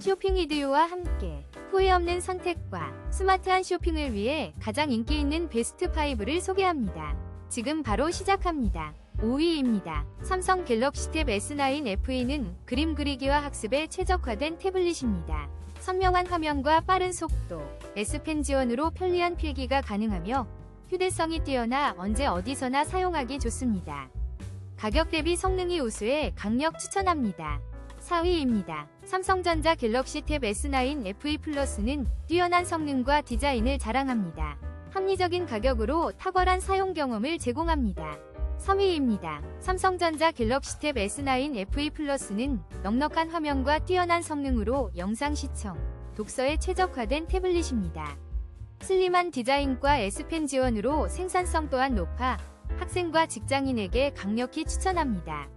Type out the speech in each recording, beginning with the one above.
쇼핑 이디오와 함께 후회 없는 선택과 스마트한 쇼핑을 위해 가장 인기 있는 베스트 5를 소개합니다. 지금 바로 시작합니다. 5위입니다. 삼성 갤럭시 탭 S9 FE는 그림 그리기와 학습에 최적화된 태블릿입니다. 선명한 화면과 빠른 속도, S펜 지원으로 편리한 필기가 가능하며 휴대성이 뛰어나 언제 어디서나 사용하기 좋습니다. 가격 대비 성능이 우수해 강력 추천합니다. 4위입니다. 삼성전자 갤럭시 탭 S9 FE 플러스는 뛰어난 성능과 디자인을 자랑합니다. 합리적인 가격으로 탁월한 사용 경험을 제공합니다. 3위입니다. 삼성전자 갤럭시 탭 S9 FE 플러스는 넉넉한 화면과 뛰어난 성능으로 영상 시청, 독서에 최적화된 태블릿입니다. 슬림한 디자인과 S펜 지원으로 생산성 또한 높아 학생과 직장인에게 강력히 추천합니다.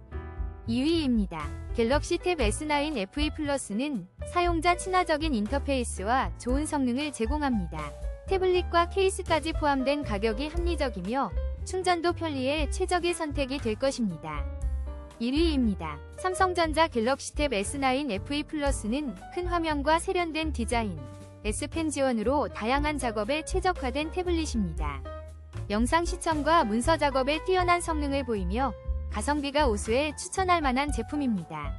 2위입니다. 갤럭시 탭 S9 FE 플러스는 사용자 친화적인 인터페이스와 좋은 성능을 제공합니다. 태블릿과 케이스까지 포함된 가격이 합리적이며 충전도 편리해 최적의 선택이 될 것입니다. 1위입니다. 삼성전자 갤럭시 탭 S9 FE 플러스는 큰 화면과 세련된 디자인, S펜 지원으로 다양한 작업에 최적화된 태블릿입니다. 영상 시청과 문서 작업에 뛰어난 성능을 보이며 가성비가 우수해 추천할 만한 제품입니다.